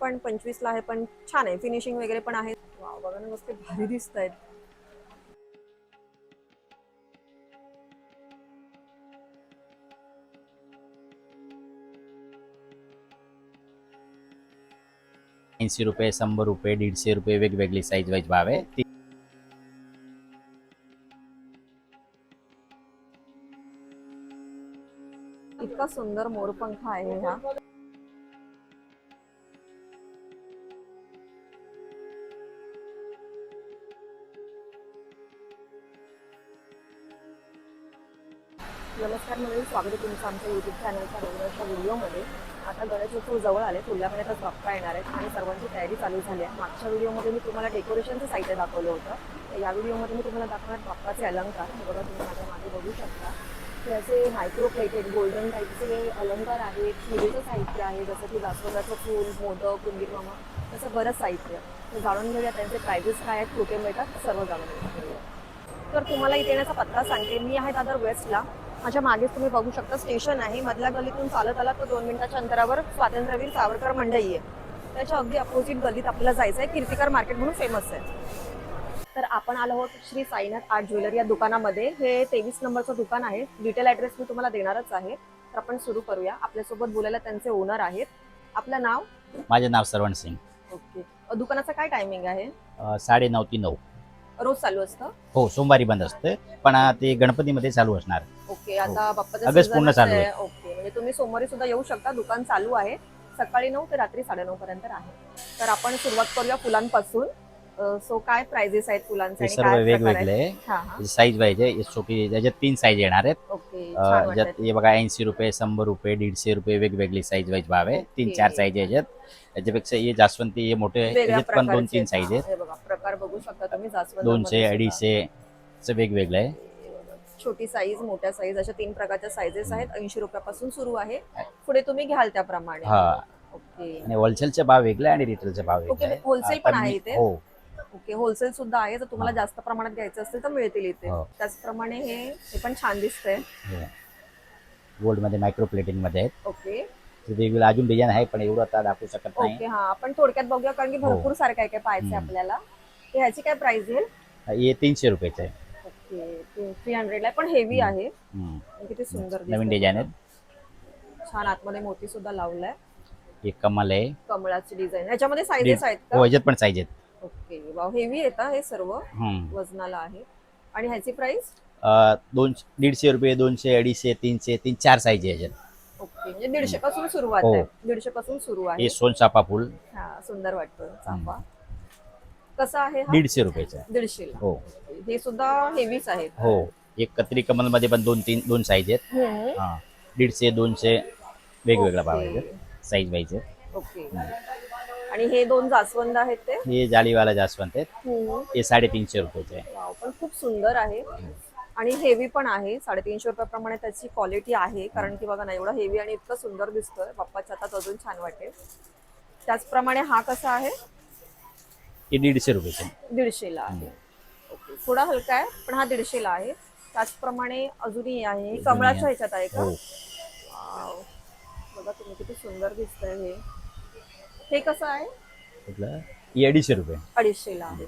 पण पंचवीसला आहे पण छान आहे. फिनिशिंग वगैरे पण आहे. वाव, बघा ना मस्त भारी दिसत आहेत ऐंशी रुपये शंभर रुपये दीडशे रुपये वेगवेगळी साईज वाईज भाव आहे. इतका सुंदर मोरपंख आहे हा. स्वागत आहे तुमचं आमच्या युट्यूब चॅनलच्या रेग्युलरच्या व्हिडिओमध्ये आता गणेशोत्सव जवळ आले पुढल्या महिन्यातच बाप्पा येणार आहेत आणि सर्वांची तयारी चालू झाली आहे. मागच्या व्हिडिओमध्ये मी तुम्हाला डेकोरेशनचं साहित्य दाखवलं होतं. तर या व्हिडिओमध्ये मी तुम्हाला दाखवणार बाप्पाचे अलंकार. हे बघा तुम्ही माझ्या मागे बघू शकता. ते असे मायक्रो प्लेटेड गोल्डन टाईपचे अलंकार आहेत पूजेचं साहित्य आहे जसं की जास्वंदाचं फूल मोदक कुंडीर मामा तसं बरंच साहित्य जाणून घेऊया त्यांचे प्रायजेस काय आहेत कुठे मिळतात सर्व जाणून घेऊया. तर तुम्हाला इथे येण्याचा पत्ता सांगते. मी आहे दादर वेस्टला माझ्या मागेच तुम्ही बघू शकता स्टेशन आहे. मधल्या गलीतून चालत आला तर दोन मिनिटाच्या अंतरावर स्वातंत्र्यवीर सावरकर मंडई आहे. त्याच्या अगदी अपोजिट गलीत आपल्याला जायचं आहे कीर्तिकार मार्केट म्हणून फेमस आहे. तर आपण आलो आहोत श्री साईनाथ आर्ट ज्वेलरी या दुकानामध्ये. हे तेवीस नंबरचं दुकान आहे. डिटेल ॲड्रेस मी तुम्हाला देणारच आहे. तर आपण सुरू करूया. आपल्यासोबत बोलायला त्यांचे ओनर आहेत. आपलं नाव? माझे नाव सरवण सिंग. ओके दुकानाचं काय टायमिंग आहे? साडे नऊ ते नऊ. रोज चालू असतं? हो सोमवारी बंद असते पण ते गणपतीमध्ये चालू असणार. ओके आता बाप्पाचं हो. ऑगस्ट पूर्ण चालू आहे. ओके म्हणजे तुम्ही सोमवारी सुद्धा येऊ शकता दुकान चालू आहे. सकाळी नऊ ते रात्री साडेनऊ पर्यंत आहे तर आपण सुरुवात करूया फुलांपासून. सो काय प्राइजेस आहेत फुलांचे सर्व वेगवेगळे. साईज वाईज आहे. छोटी त्याच्यात तीन साईज येणार आहेत. ज्यात. हे बघा ऐंशी रुपये शंभर रुपये दीडशे रुपये वेगवेगळी साईज वाईज भाव आहे. तीन. चार साईज याच्यात. त्याच्यापेक्षा हे जास्वंती हे मोठे त्याच्यात पण दोन तीन साईज आहेत. प्रकार बघू शकता तुम्ही जास्वंदामध्ये दोनशे. अडीचशे असं वेगवेगळं आहे. छोटी साईज मोठ्या साईज अशा तीन प्रकारच्या साईजेस आहेत. ऐंशी रुपयापासून सुरू आहे. पुढे तुम्ही घ्याल त्याप्रमाणे. हा. आणि होलसेलचे भाव वेगळे आणि रिटेलचे भाव वेगळे. wholesale पण आहे इथे? हो. ओके होलसेल सुद्धा आहे. जर तुम्हाला हा. जास्त प्रमाणात घ्यायचं असेल तर मिळतील इथे. हो. त्याचप्रमाणे हे हे पण छान दिसतंय. गोल्डमध्ये मायक्रो प्लेटिंगमध्ये आहेत. ओके. ते वेगवेगळं अजून डिझाईन आहे पण एवढं आता दाखवू शकत नाही. ओके हा. आपण थोडक्यात बघूया कारण की हो. भरपूर सारं काय काय पाहायचंय हम्म. आपल्याला. तर ह्याची काय प्राइस येईल? हे तीनशे रुपयाचं आहे. ओके थ्री हंड्रेड ला पण हेवी हम्म. आहे. हम्म. किती सुंदर नवीन. डिझाईन आहेत. छान आतमध्ये मोती सुद्धा लावलाय. एक कमल आहे. कमळाची डिझाईन ह्याच्यामध्ये साईजेस आहेत हो का ह्याच्यात पण साईज आहेत. ओके. वाव हेवी येतं हे सर्व. हम्म. वजनाला आहे. आणि ह्याची प्राइस अं, दोन दीडशे रुपये दोनशे अडीचशे तीनशे तीन चार साईज आहे ह्याच्यात. ओके. म्हणजे दीडशे पासून सुरुवात हो. आहे. दीडशे पासून सुरू आहे. हे सोनचाफा फुल. हा सुंदर वाटतं चाफा कसा आहे हा? दीडशे रुपयाचं. आहे दीडशेला. हो. हे सुद्धा हेवीच आहेत हो. एक कत्री कमलमध्ये पण दोन तीन दोन साईज आहेत. हम्म. हा. दीडशे दोनशे वेगवेगळा भाव ओके. आहे साईज वाईज आहे ओके आणि हे दोन जास्वंद आहेत ते? हे जाळीवाला जास्वंत आहेत. हम्म. हे साडेतीनशे रुपयाचे आहे वाव, पण खूप सुंदर आहे. आणि हेवी पण आहे. साडेतीनशे रुपयाप्रमाणे त्याची क्वालिटी आहे. कारण की बघा ना एवढं हेवी आणि इतकं सुंदर दिसतोय. बाप्पाच्या हातात अजून छान वाटेल. त्याचप्रमाणे हा कसा आहे? हे दीडशे रुपयाचे आहे. दीडशेला आहे. ओके. थोडा हलका आहे पण हा दीडशेला आहे. त्याचप्रमाणे अजूनही आहे. हे कमळाच्या ह्याच्यात आहे का? हो. वाव. बघा तुम्ही किती सुंदर दिसतंय हे. हे कसं आहे? कुठलं? हे अडीचशे रुपये. अडीचशेला आहे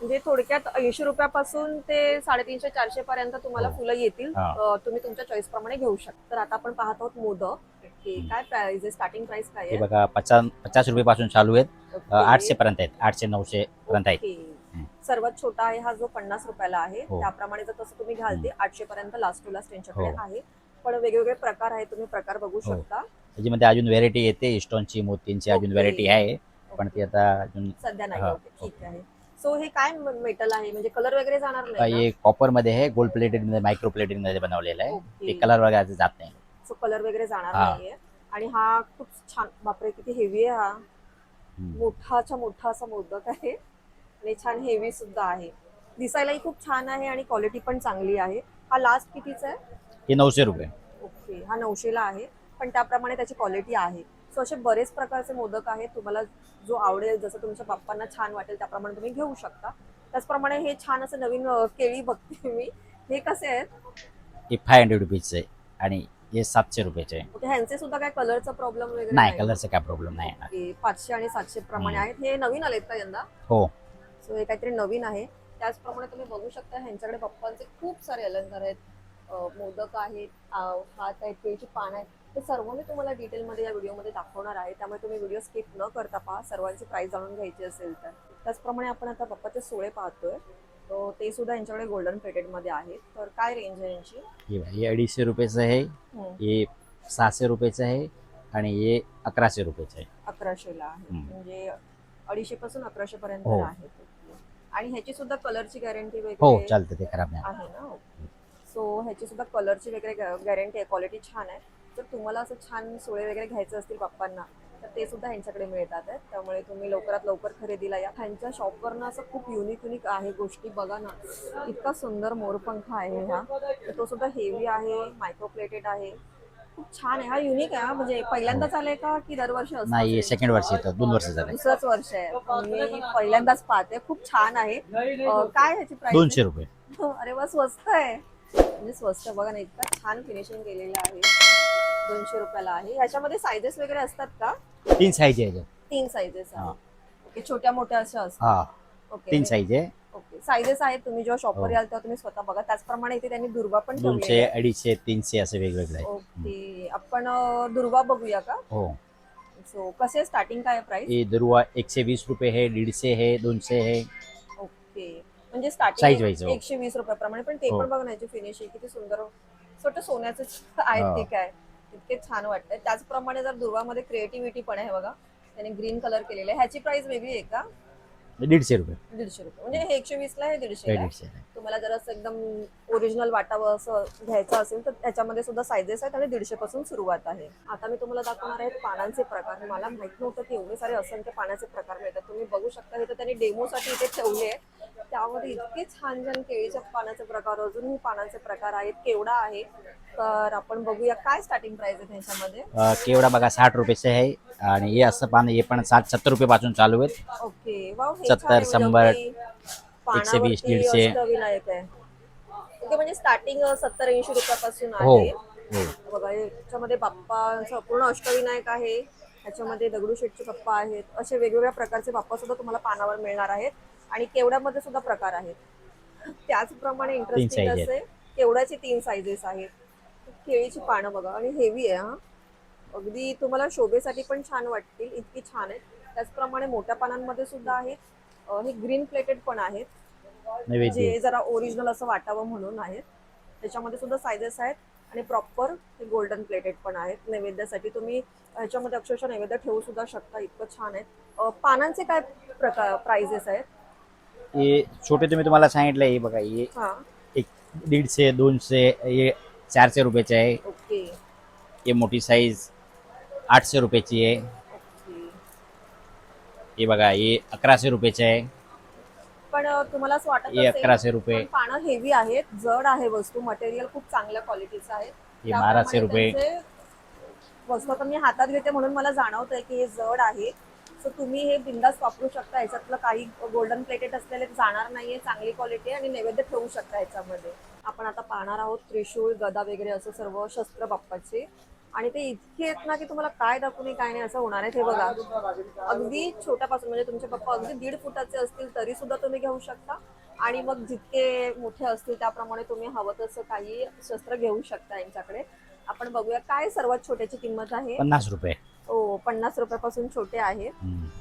म्हणजे थोडक्यात ऐंशी रुपयापासून ते साडेतीनशे चारशे पर्यंत तुम्हाला हो. फुलं येतील. हा. अं, तुम्ही तुमच्या चॉईस प्रमाणे घेऊ शकता. तर आता आपण पाहत आहोत मोदक. काय प्राइस आहे? स्टार्टिंग प्राइस काय हे आहे? बघा पचास पचास रुपये पासून चालू आहेत. ओके. आठशे पर्यंत आहेत. आठशे नऊशे पर्यंत आहेत. ओके. सर्वात छोटा आहे हा जो पन्नास रुपयाला आहे. हो. त्याप्रमाणे जर तसं तुम्ही घ्याल ते आठशे पर्यंत लास्ट टू लास्ट त्यांच्याकडे हो. आहे. पण वेगवेगळे प्रकार आहेत तुम्ही प्रकार बघू हो. शकता. त्याच्यामध्ये अजून व्हेरायटी येते स्टोनची मोतींची अजून. व्हेरायटी आहे पण ती आता अजून सध्या नाही हा. ओके, ठीक आहे. सो हे काय मेटल आहे? म्हणजे कलर वगैरे जाणार नाही? हे कॉपरमध्ये आहे गोल्ड प्लेटेडमध्ये मायक्रो प्लेटेडमध्ये बनवलेलं आहे. ओके. ते कलर वगैरे जात नाही. सो कलर वगैरे जाणार हा. नाहीये. आणि हा खूप छान बापरे किती हेवी आहे हा. हम्म. मोठाच्या मोठा असा मोदक आहे. आणि छान हेवी सुद्धा आहे. दिसायलाही खूप छान आहे आणि क्वालिटी पण चांगली आहे. हा लास्ट कितीचा आहे? हे नऊशे रुपये. ओके हा नऊशेला आहे. पण त्याप्रमाणे त्याची क्वालिटी आहे. सो असे बरेच प्रकारचे मोदक आहेत. तुम्हाला जो आवडेल जसं तुमच्या बाप्पांना छान वाटेल त्याप्रमाणे तुम्ही घेऊ शकता. त्याचप्रमाणे हे छान असं नवीन केळी बघते मी. हे कसे आहेत? हे फाय हंड्रेड रुपीजचे आणि हे सातशे रुपयाचे. आहे ओके ह्यांचे सुद्धा काय कलरचा प्रॉब्लेम वगैरे नाही कलरचा काय प्रॉब्लेम नाही येणार. ओके, पाचशे आणि सातशे प्रमाणे. आहेत. हे नवीन आलेत का यंदा? हो. सो हे काहीतरी नवीन आहे. त्याचप्रमाणे तुम्ही बघू शकता ह्यांच्याकडे पप्पांचे खूप सारे अलंकार आहेत. मोदक आहेत हात आहेत केळीची पान आहेत. ते सर्व मी तुम्हाला डिटेलमध्ये या व्हिडिओमध्ये दाखवणार आहे. त्यामुळे तुम्ही व्हिडिओ स्किप न करता पहा. सर्वांची प्राईस जाणून घ्यायची असेल तर. त्याचप्रमाणे आपण आता पप्पाचे सोळे पाहतोय. तो सुद्धा यांच्याकडे गोल्डन प्लेटेडमध्ये आहेत. तर काय रेंज आहे यांची? हे हे अडीचशे रुपयाचं आहे. हे सहाशे रुपयाचं आहे आणि हे अकराशे रुपयाचं आहे. अकराशेला आहे. म्हणजे अडीचशे पासून अकराशे पर्यंत हो. आहेत आणि ह्याची सुद्धा कलरची गॅरंटी हो वगैरे चालतं ते खराब नाही. आहे ना? सो ह्याची सुद्धा कलरची वगैरे गॅरंटी आहे. क्वालिटी छान आहे. तर तुम्हाला असं छान सोळे वगैरे घ्यायचे असतील बाप्पांना तर ते सुद्धा ह्यांच्याकडे मिळतात आहेत त्यामुळे तुम्ही लवकरात लवकर खरेदीला या. ह्यांच्या शॉपवरनं असं खूप युनिक युनिक आहे गोष्टी. बघा ना इतका सुंदर मोरपंख आहे हा. तर तो सुद्धा हेवी आहे मायक्रो प्लेटेड आहे. खूप छान आहे. हा युनिक आहे. म्हणजे पहिल्यांदाच आलाय का की दरवर्षी असं नाही? सेकंड वर्ष येतं. दोन वर्ष झालं. दुसरंच वर्ष आहे. मी पहिल्यांदाच पाहते. खूप छान आहे. काय ह्याची प्राइस दोनशे रुपये. अरे वा स्वस्त आहे. म्हणजे स्वस्त बघा ना इतका छान फिनिशिंग केलेलं आहे. दोनशे रुपयाला आहे. ह्याच्यामध्ये सायझेस वगैरे असतात का? तीन साईज आहे. तीन सायझेस हा. ओके छोट्या मोठ्या अशा असतात. हा. ओके तीन साईज आहे. ओके सायझेस आहेत. तुम्ही जेव्हा शॉपवर हो. याल तेव्हा तुम्ही स्वतः बघा. त्याचप्रमाणे इथे त्यांनी दुर्वा पण दोनशे आहे. अडीचशे तीनशे असे वेगवेगळे आहे ओके आपण अं, दुर्वा बघूया का? हो. सो कसे स्टार्टिंग काय प्राइस हे दुर्वा एकशे वीस रुपये आहे दीडशे आहे दोनशे आहे. ओके म्हणजे Size स्टार्टिंग हो. एकशे वीस रुपयाप्रमाणे पण ते हो. पण बघण्याची फिनिशिंग किती सुंदर छोटं सोन्याचं आहेत हा. ते काय इतके छान वाटतंय त्याचप्रमाणे जर दुर्वामध्ये क्रिएटिव्हिटी पण आहे बघा त्याने ग्रीन कलर केलेले आहे ह्याची प्राइस वेगळी आहे का दीडशे रुपये. दीडशे रुपये. म्हणजे हे एकशे वीस ला हे दीडशे हे आहे. दीडशे आहे. तुम्हाला जर असं एकदम ओरिजिनल वाटावं असं घ्यायचं असेल तर त्याच्यामध्ये सुद्धा सायझेस आहेत आणि दीडशे पासून सुरुवात आहे. आता मी तुम्हाला दाखवणार आहे पानांचे प्रकार. मला माहीत नव्हतं की एवढे सारे असंख्य पानाचे प्रकार मिळतात. तुम्ही बघू शकता हे तर त्यांनी डेमोसाठी इथे ठेवले आहे. त्यामध्ये इतके छान छान केळीच्या पानाचे प्रकार अजूनही पानांचे प्रकार आहेत. केवडा आहे? तर आपण बघूया काय स्टार्टिंग प्राइस आहे त्याच्यामध्ये. अं, केवढा बघा साठ रुपयाचे आहे. आणि हे असं पान हे पण साठ सत्तर रुपये पासून चालू आहेत. ओके वाव हे सत्तर, छान आहे, म्हणजे शंभर, अगदी एकशे वीस, पानावरती दीडशे. अष्टविनायक आहे ओके म्हणजे स्टार्टिंग सत्तर ऐंशी रुपयापासून हो आहे. हो. बघा याच्यामध्ये बाप्पा पूर्ण अष्टविनायक आहे. ह्याच्यामध्ये दगडूशेठचे बाप्पा आहेत. असे वेगवेगळ्या प्रकारचे बाप्पा सुद्धा तुम्हाला पानावर मिळणार आहेत. आणि केवड्यामध्ये सुद्धा प्रकार आहेत. त्याचप्रमाणे इंटरेस्टिंग size आहेत. असे केवड्याचे तीन साईजेस आहेत. केळीची पानं बघा आणि हेवी आहे हा. अगदी तुम्हाला शोभेसाठी पण छान वाटतील इतकी छान आहेत. त्याचप्रमाणे मोठ्या पानांमध्ये सुद्धा आहेत. हे ग्रीन प्लेटेड पण आहेत. जे जरा ओरिजिनल असं वाटावं म्हणून आहेत. त्याच्यामध्ये सुद्धा सायझेस आहेत. आणि प्रॉपर हे गोल्डन प्लेटेड पण आहेत. नैवेद्यासाठी तुम्ही ह्याच्यामध्ये अक्षरशः नैवेद्य ठेवू सुद्धा शकता. इतकं छान आहेत. पानांचे काय प्रकार प्राइजेस आहेत? हे छोटे तुम्ही तुम्हाला सांगितलं हे बघा हा. एक दीडशे दोनशे हे चारशे रुपयाचे आहे. ओके. हे मोठी साईज आठशे रुपयाची आहे. ओके. हे बघा हे अकराशे रुपयाचे आहे. पण तुम्हाला असं वाटत हे असेल अकराशे रुपये. पण पानं हेवी आहेत जड आहे वस्तू मटेरियल खूप चांगल्या क्वालिटीचं आहे हे बाराशे रुपये. त्यांचे वस्तू आता मी हातात घेते म्हणून मला जाणवत आहे की हे जड आहे. सो तुम्ही हे बिंदास वापरू शकता ह्याच्यातलं काही गोल्डन प्लेटेड असलेले जाणार नाहीये चांगली क्वालिटी आणि नैवेद्य ठेवू शकता ह्याच्यामध्ये आपण आता पाहणार आहोत त्रिशूळ गदा वगैरे असं सर्व शस्त्र बाप्पाचे. आणि ते इतके आहेत ना की तुम्हाला काय दाखवू नये काय नाही असं होणार आहे हे बघा. अगदी छोट्यापासून म्हणजे तुमचे पप्पा अगदी दीड फुटाचे असतील तरी सुद्धा तुम्ही घेऊ शकता. आणि मग जितके मोठे असतील त्याप्रमाणे तुम्ही हवं तसं काही शस्त्र घेऊ शकता यांच्याकडे. आपण बघूया काय सर्वात छोट्याची किंमत आहे. पन्नास रुपये. हो पन्नास रुपयापासून छोटे आहेत.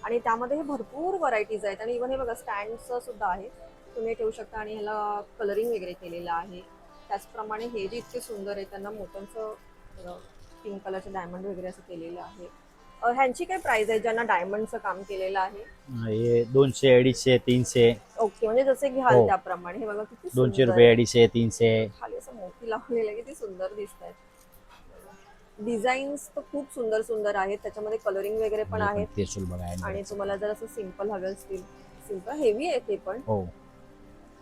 आणि त्यामध्ये हे भरपूर व्हरायटीज आहेत. आणि इव्हन हे बघा स्टँडचं सुद्धा आहे तुम्ही ठेवू शकता आणि ह्याला कलरिंग वगैरे केलेलं आहे. त्याचप्रमाणे हे जे इतके सुंदर आहे त्यांना मोठ्यांचं पिंक कलरचं डायमंड वगैरे असं केलेलं आहे. ह्यांची काय प्राइस आहे ज्यांना डायमंडचं काम केलेलं आहे? हे दोनशे अडीचशे तीनशे. ओके म्हणजे जसे घ्याल हो. त्याप्रमाणे. हे बघा किती दोनशे रुपये आहे. अडीचशे तीनशे. खाली असं मोठी लावलेलं आहे किती सुंदर दिसत आहेत डिझाईन्स तर खूप सुंदर सुंदर आहेत. त्याच्यामध्ये कलरिंग वगैरे पण आहेत. आणि तुम्हाला जर असं सिंपल हवे असतील. सिंपल हेवी आहे ते पण. हो.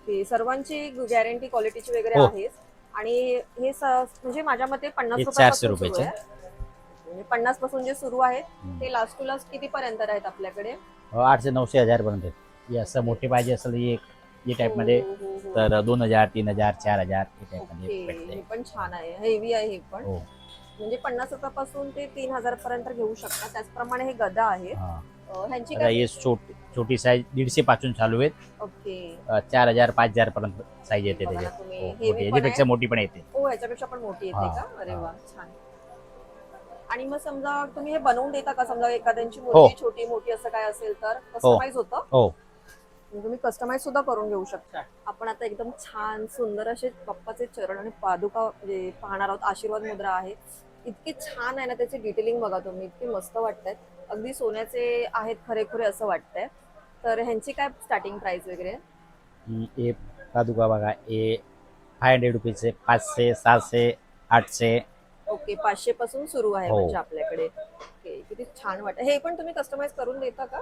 ते सर्वांची गॅरंटी क्वालिटीची वगैरे हो. आहे आणि हे स- म्हणजे माझ्या मते पन्नास हे रुपयापासून सुरू रुपयाचे. आहे. म्हणजे पन्नासपासून जे सुरू आहेत हम्म. ते लास्ट टू लास्ट किती पर्यंत आहेत आपल्याकडे हो, आठशे नऊशे हजार पर्यंत आहेत. हे असं मोठे पाहिजे असेल हे या टाईपमध्ये हो, हो, हो. तर दोन हजार तीन हजार चार हजार टाईपमध्ये भेटते हे पण छान आहे हेवी आहे हे पण हो म्हणजे पन्नास रुपयापासून ते तीन हजार पर्यंत घेऊ शकता त्याचप्रमाणे हे गदा आहे हा. अं, ह्यांची आता काय? हे छोटी छोटी साईज दीडशे पासून चालू आहेत. ओके. अ, चार हजार पाच हजार पर्यंत साईज येते बघा ना त्याच्यात. तुम्ही, हो, heavy मोठी पण याच्यापेक्षा आहे. मोठी पण येते. हो ह्याच्यापेक्षा पण मोठी येते हा, का? अरे हा. वा छान. आणि मग समजा तुम्ही हे बनवून देता का? समजा एखाद्यांची. मुलगी छोटी मोठी असं काय असेल तर कस्टमाइज होतं? हो. म्हणजे तुम्ही कस्टमाइज सुद्धा करून घेऊ शकता. आपण आता एकदम छान सुंदर असे बाप्पाचे चरण आणि पादुका म्हणजे पाहणार आहोत. आशीर्वाद मुद्रा आहे इतके छान आहे ना त्याचे डिटेलिंग बघा तुम्ही. इतके मस्त वाटतात अगदी सोन्याचे आहेत खरेखुरे असं वाटतंय. तर ह्यांची काय स्टार्टिंग प्राइस वगैरे? ही पादुका बघा हे फाय हंड्रेड रुपीजचे पाचशे सहाशे आठशे. ओके पाचशे पासून सुरू आहे हो. म्हणजे आपल्याकडे. ओके किती छान वाटत. हे पण तुम्ही कस्टमाइज करून देता का?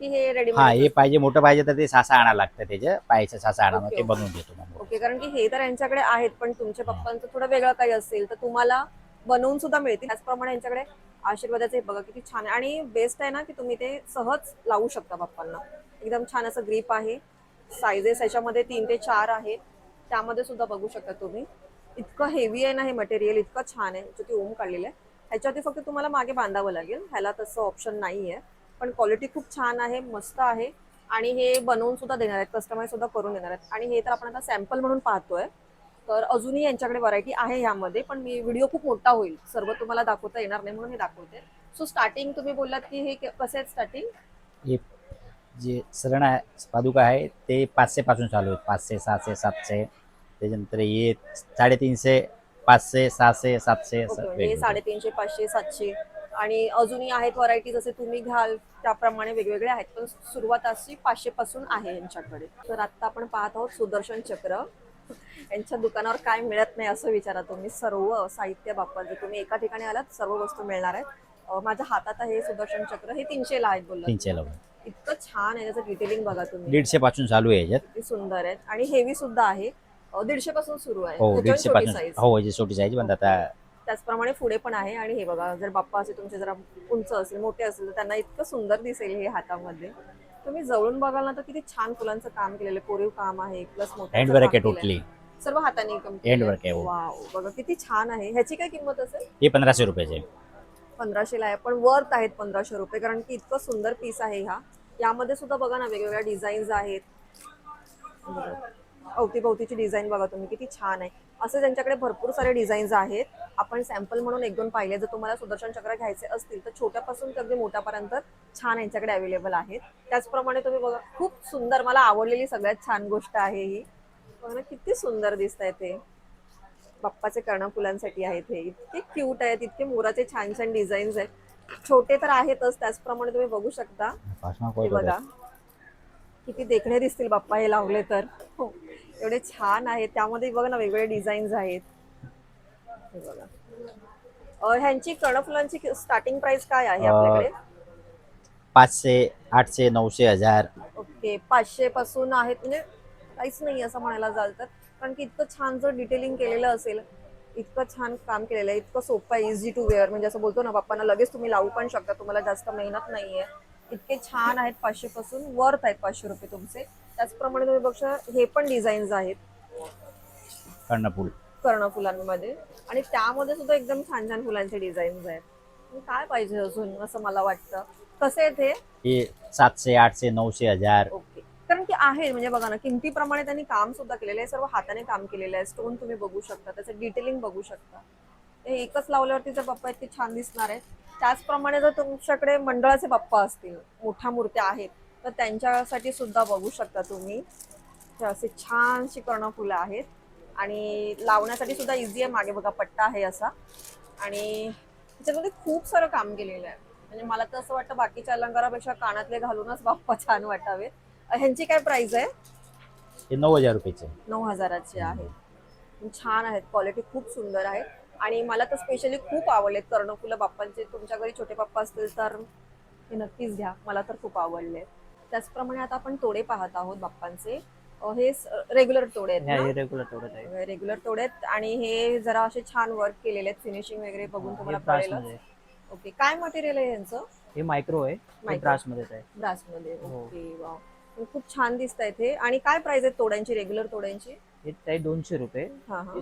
की हे हा रेडीमेड हे पाहिजे मोठं पाहिजे तर ते सासा आणायला लागतं त्याच्या पायाचं सासा आणा ते ओके. बनवून देतो मग. ओके कारण की हे तर यांच्याकडे आहेत पण तुमच्या पप्पांचं थोडं वेगळं काही असेल तर तुम्हाला बनवून सुद्धा मिळतील. त्याचप्रमाणे यांच्याकडे आशीर्वादाचे हे बघा किती छान आहे. आणि बेस्ट आहे ना की तुम्ही ते सहज लावू शकता पप्पांना एकदम छान असं ग्रीप आहे. सायझेस ह्याच्यामध्ये तीन ते चार आहे त्यामध्ये सुद्धा बघू शकता तुम्ही. इतकं हेवी आहे ना हे मटेरियल इतकं छान आहे. ह्याच्यावरती ओम काढलेलं आहे. ह्याच्यावरती फक्त तुम्हाला मागे बांधावं लागेल. ह्याला तसं ऑप्शन नाही आहे पण क्वालिटी खूप छान आहे मस्त आहे. आणि हे बनवून सुद्धा देणार आहेत. कस्टमाइज सुद्धा करून देणार आहेत. आणि हे तर आपण आता सॅम्पल म्हणून पाहतोय. तर अजूनही यांच्याकडे व्हरायटी आहे ह्यामध्ये पण मी व्हिडिओ खूप मोठा होईल. सर्व तुम्हाला दाखवता येणार नाही म्हणून हे दाखवते. सो स्टार्टिंग तुम्ही बोललात की हे कसे आहेत स्टार्टिंग हे जे सरण आहे पादुका आहे ते पाचशे पासून चालू आहेत. पाचशे सहाशे सातशे त्याच्यानंतर हे साडेतीनशे पाचशे सहाशे सातशे हे. साडेतीनशे पाचशे सातशे. आणि अजूनही आहेत व्हरायटी जसे तुम्ही घ्याल त्याप्रमाणे वेगवेगळे आहेत. पण सुरुवात अशी पाचशे पासून आहे यांच्याकडे. तर आता आपण पाहत आहोत सुदर्शन चक्र. यांच्या दुकानावर काय मिळत नाही असं विचारा तुम्ही. सर्व साहित्य बाप्पाचं तुम्ही एका ठिकाणी आलात सर्व वस्तू मिळणार आहेत. माझ्या हातात आहे हे सुदर्शन चक्र. हे तीनशेला आहेत बोलला तीनशे लावून इतकं छान आहे त्याचं डिटेलिंग बघा तुम्ही. दीडशे पासून चालू आहे याच्यात. सुंदर आहेत. आणि हेवी सुद्धा आहे. दीडशे पासून सुरू आहे. हो दीडशे पासून. हो छोटी साईज पण आता त्याचप्रमाणे पुढे पण आहे. आणि हे बघा जर बाप्पा असे तुमचे जरा उंच असेल मोठे असेल तर त्यांना इतकं सुंदर दिसेल हे हातामध्ये. तुम्ही जवळून बघाल ना तर किती छान फुलांचं काम केलेलं आहे. कोरीव काम आहे प्लस हँड वर्क आहे टोटली सर्व हाताने Hand work आहे, हो. वाव बघा किती छान आहे. ह्याची काय किंमत असेल? हे पंधराशे रुपयाचे. पंधराशेला आहे. पण वर्थ आहेत पंधराशे रुपये कारण की इतकं सुंदर पीस आहे ह्या यामध्ये सुद्धा बघा ना वेगवेगळ्या डिझाईन्स आहेत. अवतीभोवतीची डिझाईन बघा तुम्ही किती छान आहे. असे त्यांच्याकडे भरपूर सारे डिझाईन्स आहेत आपण सॅम्पल म्हणून एक दोन पाहिले जर तुम्हाला सुदर्शन चक्र घ्यायचे असतील तर छोट्यापासून ते अगदी मोठ्यापर्यंत छान यांच्याकडे अवेलेबल आहेत. त्याचप्रमाणे तुम्ही बघा खूप सुंदर मला आवडलेली सगळ्यात छान गोष्ट आहे ही. बघा ना किती सुंदर दिसत आहे ते. बाप्पाचे कर्ण फुलांसाठी आहेत हे इतके क्यूट आहेत इतके मोराचे छान छान डिझाईन्स आहेत. छोटे तर आहेतच त्याचप्रमाणे तुम्ही बघू शकता. हे बघा. किती देखणे दिसतील बाप्पा हे लावले तर. हो. एवढे छान आहेत. त्यामध्ये बघा ना वेगवेगळे डिझाईन्स आहेत. हे बघा. ह्यांची कर्णफुलांची स्टार्टिंग प्राइस काय आहे आपल्याकडे? पाचशे आठशे नऊशे हजार. ओके पाचशे पासून आहेत. म्हणजे काहीच नाही असं म्हणायला जाल तर कारण की इतकं छान जर डिटेलिंग केलेलं असेल इतकं छान काम केलेलं आहे इतकं सोपं आहे इझी टू वेअर म्हणजे असं बोलतो ना बाप्पांना लगेच तुम्ही लावू पण शकता तुम्हाला जास्त मेहनत नाहीये. इतके छान आहेत पाचशे पासून वर्थ आहेत पाचशे रुपये तुमचे. त्याचप्रमाणे तुम्ही बघा हे पण डिझाईन्स आहेत. कर्णफूल. कर्णफुलांमध्ये. आणि त्यामध्ये सुद्धा एकदम छान छान फुलांचे डिझाईन्स आहेत. काय पाहिजे अजून असं मला वाटतं. कसे आहेत हे हे सातशे आठशे नऊशे हजार. ओके. कारण की आहे म्हणजे बघा ना किमतीप्रमाणे त्यांनी काम सुद्धा केलेलं आहे सर्व हाताने काम केलेलं आहे. स्टोन तुम्ही बघू शकता त्याचं डिटेलिंग बघू शकता. हे एकच लावल्यावरती जर बाप्पा आहेत ते छान दिसणार आहे त्याचप्रमाणे जर तुमच्याकडे मंडळाचे बाप्पा असतील मोठ्या मूर्त्या आहेत तर त्यांच्यासाठी सुद्धा बघू शकता तुम्ही. असे छानशी कर्णफुलं आहेत. आणि लावण्यासाठी सुद्धा इझी आहे. मागे बघा पट्टा आहे असा. आणि त्याच्यामध्ये खूप सारं काम केलेलं आहे. म्हणजे मला तर असं वाटतं बाकीच्या अलंकारापेक्षा कानातले घालूनच बाप्पा छान वाटावे ह्यांची काय प्राइस आहे? नऊ हजार रुपयाचे. नऊ हजाराची आहे. छान आहेत. क्वालिटी खूप सुंदर आहे. आणि मला तर स्पेशली खूप आवडलेत कर्णफुलं बाप्पांचे तुमच्या घरी छोटे बाप्पा असतील तर हे नक्कीच घ्या. मला तर खूप आवडले त्याचप्रमाणे आता आपण तोडे पाहत आहोत बाप्पांचे. हे रेग्युलर तोडे आहेत? रेग्युलर तेवढंच आहे रेग्युलर तोडेत आणि हे जरा असे छान वर्क केलेले आहेत फिनिशिंग वगैरे बघून हे तुम्हाला ब्रास कळेल मध्ये ओके काय मटेरियल आहे यांचं हे मायक्रो आहे. ब्रास मध्येच आहे. ब्रासमध्ये हो. ओके वाव खूप छान दिसत आहेत हे. आणि काय प्राइस आहेत तोड्यांची रेग्युलर तोड्यांची? हे दोनशे रुपये.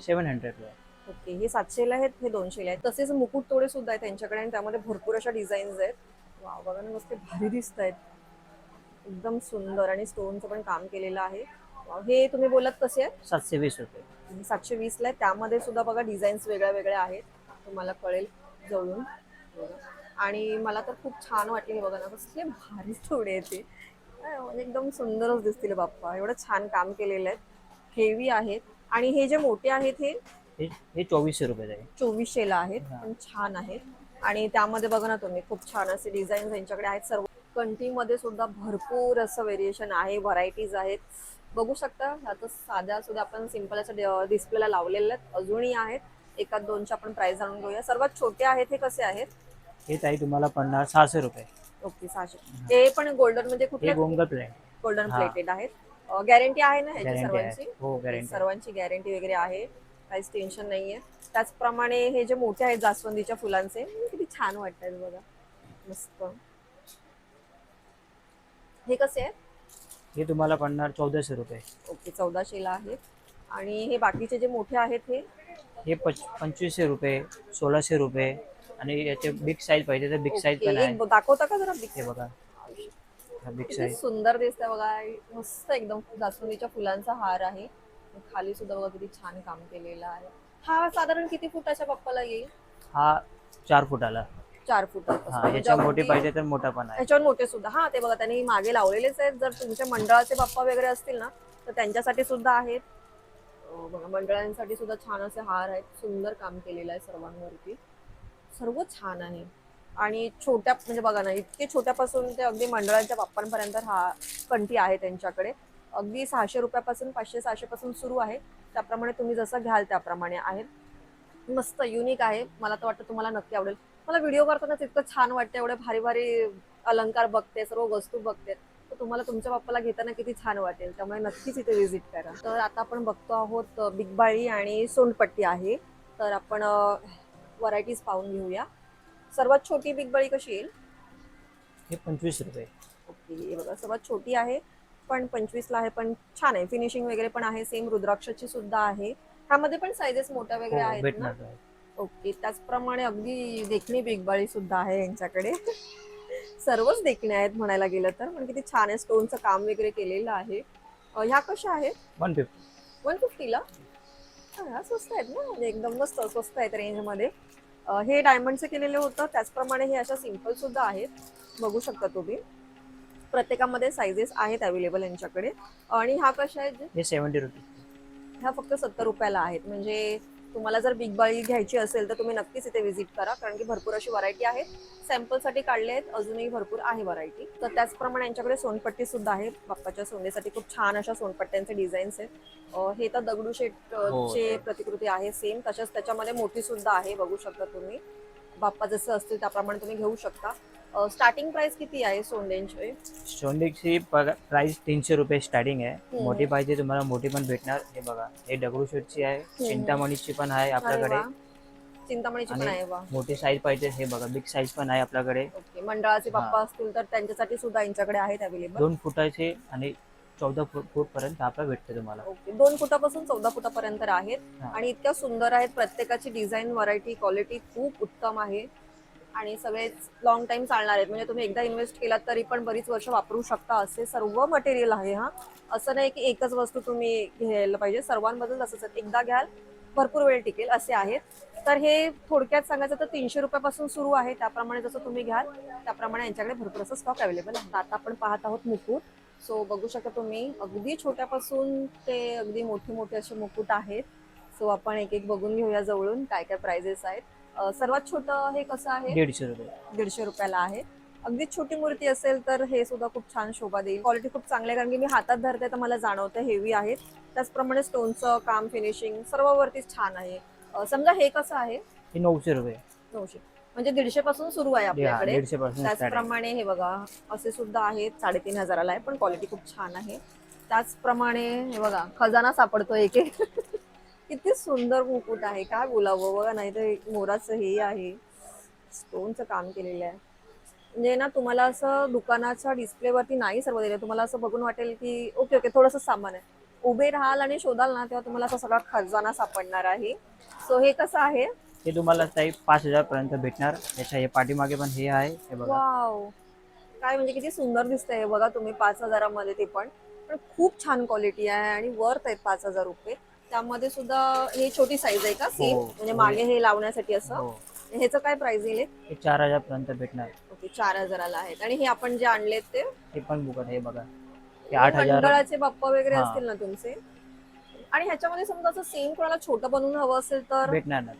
सेव्हन हंड्रेडला आहे. ओके हे सातशेला आहेत हे दोनशेला आहेत. तसेच मुकुट तोडे सुद्धा आहेत त्यांच्याकडे आणि त्यामध्ये भरपूर अशा डिझाईन्स आहेत. वा बघा ना मस्त भारी दिसत आहेत. एकदम सुंदर आणि स्टोनचं पण काम केलेलं आहे. हे तुम्ही बोलत कसे आहे सातशे वीस रुपये. सातशे वीसला आहे. त्यामध्ये सुद्धा बघा डिझाईन्स वेगळ्या वेगळ्या आहेत. तुम्हाला कळेल जवळून. आणि मला तर खूप छान वाटले हे बघा ना कसले भारी थोडे आहेत ते. काय म्हणजे एकदम सुंदरच दिसतील बाप्पा. एवढं छान काम केलेलं आहे. हेवी आहेत. आणि हे जे मोठे आहेत हे? हे हे चोवीसशे रुपये आहे चोवीसशेला आहेत. हा. पण छान आहेत. आणि त्यामध्ये बघा ना तुम्ही खूप छान असे डिझाईन यांच्याकडे आहेत. सर्व कंटीमध्ये सुद्धा भरपूर असं व्हेरिएशन आहे व्हरायटीज आहेत. बघू शकता आता साध्या सुद्धा आपण सिंपल असं डिस्प्लेला लावलेले आहेत. अजूनही आहेत. एकात दोनच्या आपण प्राइस जाणून घेऊया. सर्वात छोटे आहेत हे कसे आहेत? हे ताई तुम्हाला पडणार सहाशे रुपये. ओके सहाशे. हे पण गोल्डन म्हणजे कुठल्या? गोंगल प्लेट गोल्डन. प्लेटेड आहेत. गॅरंटी आहे ना ह्याची सर्वांची? हो सर्वांची गॅरंटी वगैरे आहे. काहीच टेन्शन नाहीये. त्याचप्रमाणे हे जे मोठे आहेत जास्वंदीच्या फुलांचे किती छान वाटतात बघा. मस्त. हे कसे आहेत? हे तुम्हाला पडणार चौदाशे रुपये. ओके चौदाशेला आहेत. आणि हे बाकीचे जे मोठे आहेत हे? हे पच पंचवीसशे रुपये सोळाशे रुपये आणि याचे बिग साईज पाहिजे तर बिग साईज ओके, पण आहे. एक दाखवता का जरा big हे बघा. हा बिग किती साईज सुंदर दिसतंय बघा. मस्त एकदम जास्वंदीच्या फुलांचा हार आहे. खाली सुद्धा बघा किती छान काम केलेलं आहे. हा साधारण किती फुटाच्या पप्पाला येईल? हा चार फुटाला. चार फुटाचा हा म्हणजे याच्या मोठी पाहिजे तर मोठा पण आहे. ह्याच्यावर मोठे सुद्धा. हा ते बघा त्यांनी मागे लावलेलेच आहेत. जर तुमच्या मंडळाचे बाप्पा वगैरे असतील ना तर त्यांच्यासाठी सुद्धा आहेत. बघा मंडळांसाठी सुद्धा छान असे हार आहेत. सुंदर काम केलेलं आहे सर्वांवरती. सर्व छान आहे. आणि छोट्या म्हणजे बघा ना इतके छोट्यापासून ते अगदी मंडळांच्या बाप्पांपर्यंत हा कंठी आहे त्यांच्याकडे. अगदी सहाशे रुपयापासून पाचशे सहाशे पासून सुरू आहे. त्याप्रमाणे तुम्ही जसं घ्याल त्याप्रमाणे आहेत मस्त युनिक आहे. मला तर वाटतं तुम्हाला नक्की आवडेल. मला व्हिडिओ करतानाच इतकं छान वाटतं एवढे भारी भारी अलंकार बघते सर्व वस्तू बघते. तर तुम्हाला तुमच्या बाप्पाला घेताना किती छान वाटेल त्यामुळे नक्कीच इथे व्हिजिट करा. तर आता आपण बघतो आहोत बिगबाळी आणि सोनपट्टी आहे. तर आपण व्हरायटीज पाहून घेऊया. सर्वात छोटी बिगबाळी कशी येईल? हे पंचवीस रुपये. ओके हे बघा सर्वात छोटी आहे पण पंचवीसला आहे पण छान आहे. फिनिशिंग वगैरे पण आहे सेम रुद्राक्षाची सुद्धा आहे. ह्यामध्ये पण सायझेस मोठ्या वगैरे हो, आहेत ना. ओके त्याचप्रमाणे अगदी देखणी बिगबाळी सुद्धा आहे यांच्याकडे. सर्वच देखणे आहेत म्हणायला गेलं तर पण किती छान आहे स्टोनचं काम वगैरे केलेलं आहे. अं, ह्या कशा आहेत? One fifty. वन फिफ्टीला? ह्या स्वस्त आहेत ना म्हणजे एकदम मस्त स्वस्त आहेत रेंजमध्ये. अं, हे डायमंडचं केलेलं होतं त्याचप्रमाणे हे अशा सिंपल सुद्धा आहेत. बघू शकता तुम्ही. प्रत्येकामध्ये सायझेस आहेत अवेलेबल यांच्याकडे. आणि ह्या कशा आहेत? हे रुपीज ह्या फक्त सत्तर रुपयाला आहेत. म्हणजे तुम्हाला जर बिग बाळी घ्यायची असेल तर तुम्ही नक्कीच इथे व्हिजिट करा कारण की भरपूर अशी व्हरायटी आहे सॅम्पलसाठी काढले आहेत अजूनही भरपूर आहे व्हरायटी तर त्याचप्रमाणे यांच्याकडे सोनपट्टी सुद्धा आहे. बाप्पाच्या सोनेसाठी खूप छान अशा सोनपट्ट्यांचे डिझाईन्स आहेत. हे तर दगडूशेठ हो, चे ते. प्रतिकृती आहे सेम तशाच त्याच्यामध्ये मोठी सुद्धा आहे बघू शकता तुम्ही. बाप्पा जसं असतील त्याप्रमाणे तुम्ही घेऊ शकता. स्टार्टिंग प्राइस किती आहे सोंडेंची? सोंडिकची प्राइस तीनशे रुपये स्टार्टिंग आहे. मोठी पाहिजे तुम्हाला मोठी पण भेटणार. हे बघा हे दगडूशेठची आहे चिंतामणीची पण आहे आपल्याकडे. चिंतामणीची पण आहे मोठी साईज पाहिजे हे बघा बिग साईज पण आहे आपल्याकडे. मंडळाचे. बाप्पा असतील तर त्यांच्यासाठी सुद्धा यांच्याकडे आहेत अवेलेबल दोन फुटाचे आणि चौदा फूट पर्यंत आपला भेटते तुम्हाला. ओके दोन फुटापासून चौदा फुटापर्यंत आहेत. आणि इतक्या सुंदर आहेत प्रत्येकाची डिझाईन व्हरायटी क्वालिटी खूप उत्तम आहे. आणि सगळेच लॉंग टाइम चालणार आहेत. म्हणजे तुम्ही एकदा इन्व्हेस्ट केलात तरी पण बरीच वर्ष वापरू शकता असे सर्व मटेरियल आहे हा. असं नाही की एकच वस्तू तुम्ही घ्यायला पाहिजे. सर्वांबद्दल असंच एकदा घ्याल भरपूर वेळ टिकेल असे आहेत. तर हे थोडक्यात सांगायचं तर तीनशे रुपयापासून सुरू आहे. त्याप्रमाणे जसं तुम्ही घ्याल त्याप्रमाणे यांच्याकडे भरपूर असं स्टॉक अवेलेबल आहे. आता आपण पाहत आहोत मुकुट. सो बघू शकता तुम्ही अगदी छोट्यापासून ते अगदी मोठे मोठे असे मुकुट आहेत. सो आपण एक एक बघून घेऊया जवळून काय काय प्राइजेस आहेत. सर्वात छोटं हे कसं आहे? दीडशे रुपये. दीडशे रुपयाला आहे. अगदी छोटी मूर्ती असेल तर हे सुद्धा खूप छान शोभा देईल. क्वालिटी खूप चांगली आहे कारण की मी हातात धरते तर मला जाणवतं हेवी आहेत. त्याचप्रमाणे स्टोनचं काम फिनिशिंग सर्ववरतीच छान आहे. समजा हे कसं आहे? हे नऊशे रुपये. नऊशे. म्हणजे दीडशे पासून सुरू आहे आपल्याकडे. दीडशे पासून स्टार्टिंग त्याचप्रमाणे हे बघा असे सुद्धा आहेत साडेतीन हजाराला आहे पण क्वालिटी खूप छान आहे. त्याचप्रमाणे हे बघा खजाना सापडतो एक एक. किती सुंदर मुकुट आहे. काय बोलावं? बघा नाही तर मोराचं हे आहे. स्टोनचं काम केलेलं आहे. म्हणजे ना तुम्हाला असं दुकानाच्या डिस्प्लेवरती नाही सर्व दिलं. तुम्हाला असं बघून वाटेल की ओके ओके थोडंसं सामान आहे. उभे राहाल आणि शोधाल ना तेव्हा तुम्हाला असा सगळा खजाना सापडणार आहे. सो हे कसं आहे? हे तुम्हाला ताई पाच हजार पर्यंत भेटणार. याच्या हे पाठीमागे पण हे आहे. हे बघा. वाव काय म्हणजे किती सुंदर दिसतंय. हे बघा तुम्ही पाच हजारामध्ये ते पण. पण खूप छान क्वालिटी आहे आणि वर्थ आहेत पाच हजार रुपये. त्यामध्ये सुद्धा हे छोटी साईज आहे का? सेम हो. म्हणजे मागे हे लावण्यासाठी असं? हो. ह्याचं काय प्राइस येईल हे? चार हजार पर्यंत भेटणार. ओके चार हजाराला आहेत. आणि हे आपण जे आणलेत ते? हे पण बुकट हे बघा. हे आठ हजार. मंडळाचे बाप्पा वगैरे हा. असतील ना तुमचे? आणि ह्याच्यामध्ये समजा असं सेम कोणाला छोटं बनवून हवं असेल तर? भेटणार ना.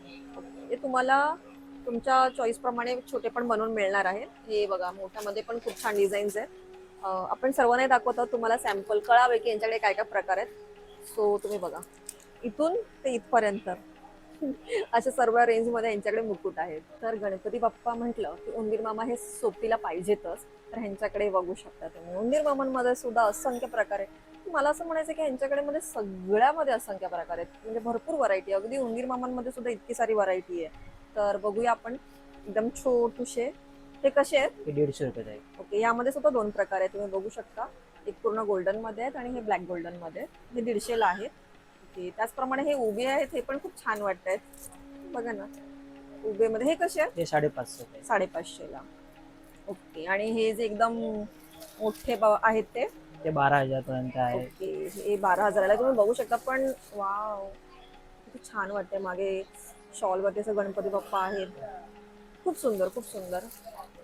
हे तुम्हाला तुमच्या चॉईस प्रमाणे छोटे पण बनवून मिळणार आहे. हे बघा मोठ्यामध्ये पण खूप छान डिझाईन्स आहेत. अं, आपण सर्व नाही दाखवत आहोत तुम्हाला सॅम्पल कळावे की यांच्याकडे काय काय प्रकार आहेत. सो तुम्ही बघा. इथून ते इथपर्यंत. अशा सर्व रेंजमध्ये यांच्याकडे मुकुट आहेत. तर गणपती बाप्पा म्हटलं की उंदीर मामा हे सोबतीला पाहिजेतच. तर ह्यांच्याकडे बघू शकता तुम्ही. उंदीर मामांमध्ये सुद्धा असंख्य प्रकार आहे मला असं म्हणायचं की यांच्याकडे मध्ये सगळ्यामध्ये असंख्य प्रकार आहेत. म्हणजे भरपूर व्हरायटी अगदी उंदीर मामांमध्ये सुद्धा इतकी सारी व्हरायटी आहे. तर बघूया आपण एकदम छोटूशे. हे कसे आहेत? दीडशे रुपये आहे. ओके यामध्ये सुद्धा दोन प्रकार आहेत. तुम्ही बघू शकता. एक पूर्ण गोल्डनमध्ये आहेत आणि हे ब्लॅक गोल्डनमध्ये हे दीडशेला आहेत. ओके त्याचप्रमाणे हे उभे आहेत हे पण खूप छान वाटत आहेत बघा ना उभे मध्ये हे कसे आहेत? हे साडेपाचशे रुपये. साडेपाचशेला. ओके आणि हे जे एकदम मोठे आहेत ते? ते बारा हजार पर्यंत आहे ओके हे बारा हजाराला तुम्ही बघू शकता पण वाव किती छान वाटते मागे शॉल वरती असं गणपती बाप्पा आहेत. खूप सुंदर खूप सुंदर.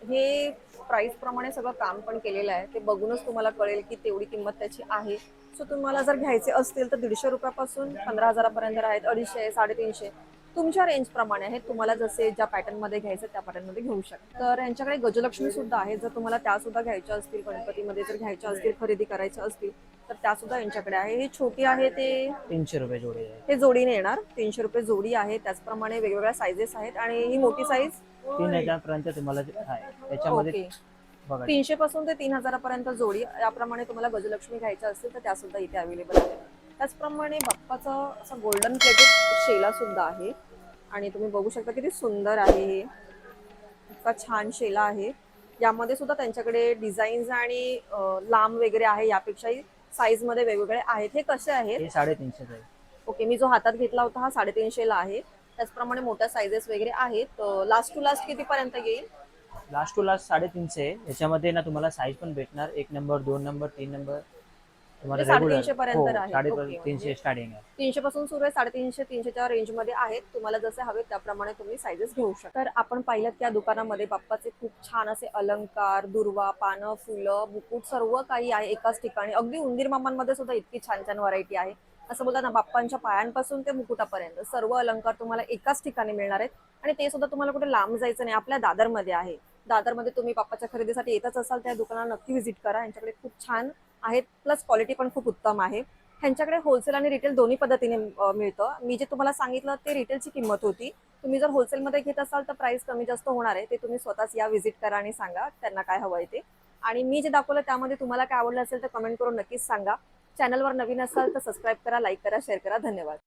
हे प्राइस प्रमाणे सगळं काम पण केलेलं आहे. ते बघूनच तुम्हाला कळेल की तेवढी किंमत त्याची आहे. सो तुम्हाला जर घ्यायचे असतील तर दीडशे रुपयापासून पंधरा हजारापर्यंत आहेत अडीचशे साडेतीनशे. तुमच्या रेंज प्रमाणे आहेत तुम्हाला जसे ज्या पॅटर्नमध्ये घ्यायचं त्या पॅटर्नमध्ये घेऊ शकता. तर यांच्याकडे गजलक्ष्मी सुद्धा आहे. जर तुम्हाला त्या सुद्धा घ्यायच्या असतील गणपतीमध्ये जर घ्यायच्या असतील खरेदी करायच्या असतील तर त्या सुद्धा यांच्याकडे आहे. ही छोटी आहे ते तीनशे रुपये जोडी हे जोडीने येणार. तीनशे रुपये जोडी आहे. त्याचप्रमाणे वेगवेगळ्या साईजेस आहेत आणि ही मोठी साईज तीन हजारपर्यंत तुम्हाला आहे. त्याच्यामध्ये बघा तीनशे पासून ते तीन हजारापर्यंत जोडी. याप्रमाणे तुम्हाला गजलक्ष्मी घ्यायच्या असतील तर त्या सुद्धा इथे अवेलेबल आहेत त्याचप्रमाणे बाप्पाचं असं गोल्डन प्लेटेड शेला सुद्धा आहे. आणि तुम्ही बघू शकता किती सुंदर आहे हे. इतका छान शेला आहे. यामध्ये सुद्धा त्यांच्याकडे डिझाईन्स आणि लांब वगैरे आहे. यापेक्षाही साईजमध्ये वेगवेगळे आहेत. हे कसे आहेत? साडेतीनशे आहे. ओके मी जो हातात घेतला होता हा साडेतीनशेला आहे. त्याचप्रमाणे मोठ्या साईजेस वगैरे आहेत. लास्ट टू लास्ट कितीपर्यंत येईल? लास्ट टू लास्ट साडेतीनशे आहे. याच्यामध्ये ना तुम्हाला साईज पण भेटणार. एक नंबर दोन नंबर तीन नंबर तुम्हाला रेग्युलर साडेतीनशे पर्यंत आहे. ओके, तीनशे म्हणजे- स्टार्टिंग आहे. तीनशे पासून सुरू आहे. साडेतीनशे तीनशेच्या रेंजमध्ये आहेत. तुम्हाला जसे हवे त्याप्रमाणे तुम्ही साईजेस घेऊ शकता. तर आपण पाहिलं त्या दुकानामध्ये बाप्पाचे खूप छान असे अलंकार दुर्वा पानं फुलं मुकुट सर्व काही आहे एकाच ठिकाणी. अगदी उंदीर मामांमध्ये सुद्धा इतकी छान छान व्हरायटी आहे. असं बोलतात ना बाप्पांच्या पायांपासून ते मुकुटापर्यंत. सर्व अलंकार तुम्हाला एकाच ठिकाणी मिळणार आहेत. आणि ते सुद्धा तुम्हाला कुठे लांब जायचं नाही. आपल्या दादरमध्ये आहे. दादरमध्ये तुम्ही बाप्पाच्या खरेदीसाठी येतच असाल त्या दुकानाला नक्की व्हिजिट करा. यांच्याकडे खूप छान आहेत. प्लस क्वालिटी पण खूप उत्तम आहे. ह्यांच्याकडे होलसेल आणि रिटेल दोन्ही पद्धतीने मिळतं. मी जे तुम्हाला सांगितलं ते रिटेलची किंमत होती. तुम्ही जर होलसेलमध्ये घेत असाल तर प्राइस कमी जास्त होणार आहे. ते तुम्ही स्वतःच या व्हिजिट करा आणि सांगा त्यांना काय हवं आहे ते. आणि मी जे दाखवलं त्यामध्ये तुम्हाला काय आवडलं असेल तर कमेंट करून नक्कीच सांगा. चॅनलवर नवीन असाल तर सबस्क्राईब करा लाईक करा शेअर करा. धन्यवाद.